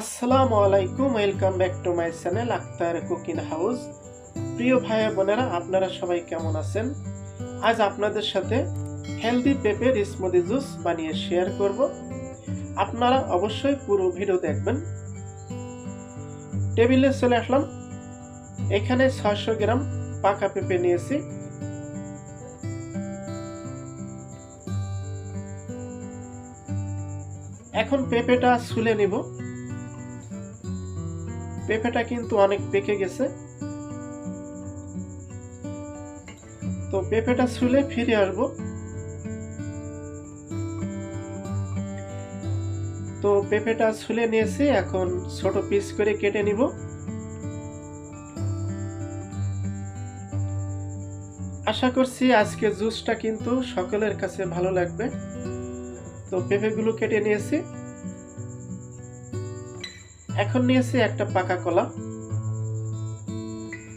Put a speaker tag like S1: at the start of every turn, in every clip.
S1: আসসালামু আলাইকুম welcome back to my channel Akhtar cooking house. প্রিয় ভাই বোনেরা, আপনারা সবাই কেমন আছেন? আজ আপনাদের সাথে হেলদি পেপের স্মুদি জুস বানিয়ে শেয়ার করব। আপনারা অবশ্যই পুরো ভিডিও দেখবেন। টেবিলে চলে আসলাম। এখানে ছয়শো গ্রাম পাকা পেঁপে নিয়েছি। এখন পেঁপেটা ছুলে নিব। পেঁপেটা কিন্তু অনেক পেকে গেছে। তো পেঁপেটা ছুলে ফিরে আসব। তো পেঁপেটা ছুলে নিয়েছি, এখন ছোট পিস করে কেটে নিব। আশা করছি আজকে জুসটা কিন্তু সকলের কাছে ভালো লাগবে। তো পেঁপেগুলো কেটে নিয়েছি। এখন নিয়েছি একটা পাকা কলা।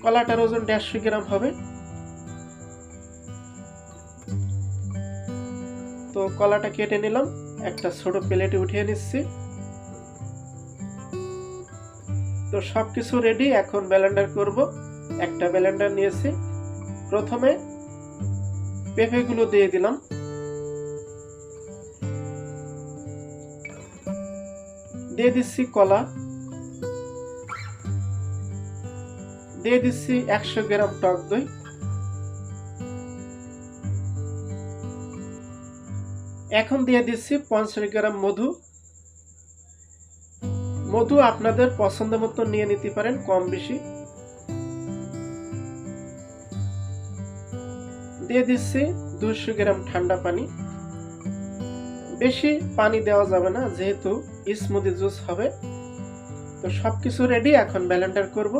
S1: কলাটার ওজন দেড়শো গ্রাম হবে। তো কলাটা কেটে নিলাম, একটা ছোট প্লেটে উঠিয়ে নিচ্ছি। তো সব কিছু রেডি এখন ব্লেন্ডার করব। একটা ব্লেন্ডার নিয়েছি। প্রথমে পেঁপেগুলো দিয়ে দিলাম। দিয়ে দিচ্ছি কলা। দিয়ে দিচ্ছি একশো গ্রাম টক দই। এখন দিয়ে দিচ্ছি পঞ্চাশ গ্রাম মধু। মধু আপনাদের পছন্দ মতো নিয়ে নিতে পারেন কম বেশি। দিয়ে দিচ্ছি দুশো গ্রাম ঠান্ডা পানি। বেশি পানি দেওয়া যাবে না, যেহেতু স্মুদি জুস হবে। তো সবকিছু রেডি এখন ব্লেন্ডার করব।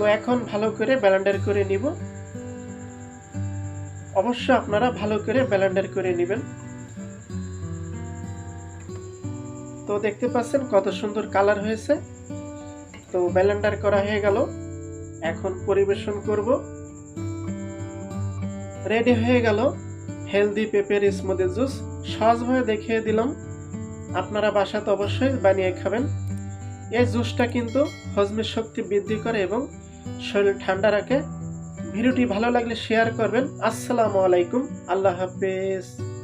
S1: তো এখন ভালো করে ব্লেন্ডার করে নিব। অবশ্য আপনারা ভালো করে ব্লেন্ডার করে নেবেন। তো দেখতে পাচ্ছেন কত সুন্দর কালার হয়েছে। তো ব্লেন্ডার করা হয়ে গেল। এখন পরিবেশন করব। রেডি হয়ে গেল। হেলদি পেপের স্মুদি জুস। সহজভাবে দেখিয়ে দিলাম। আপনারা বাসাতে অবশ্যই বানিয়ে খাবেন। এই জুসটা কিন্তু হজমের শক্তি বৃদ্ধি করে এবং শরীর ঠান্ডা রাখে। ভিডিওটি ভালো লাগলে শেয়ার করবেন। আসসালামু আলাইকুম। আল্লাহ হাফেজ।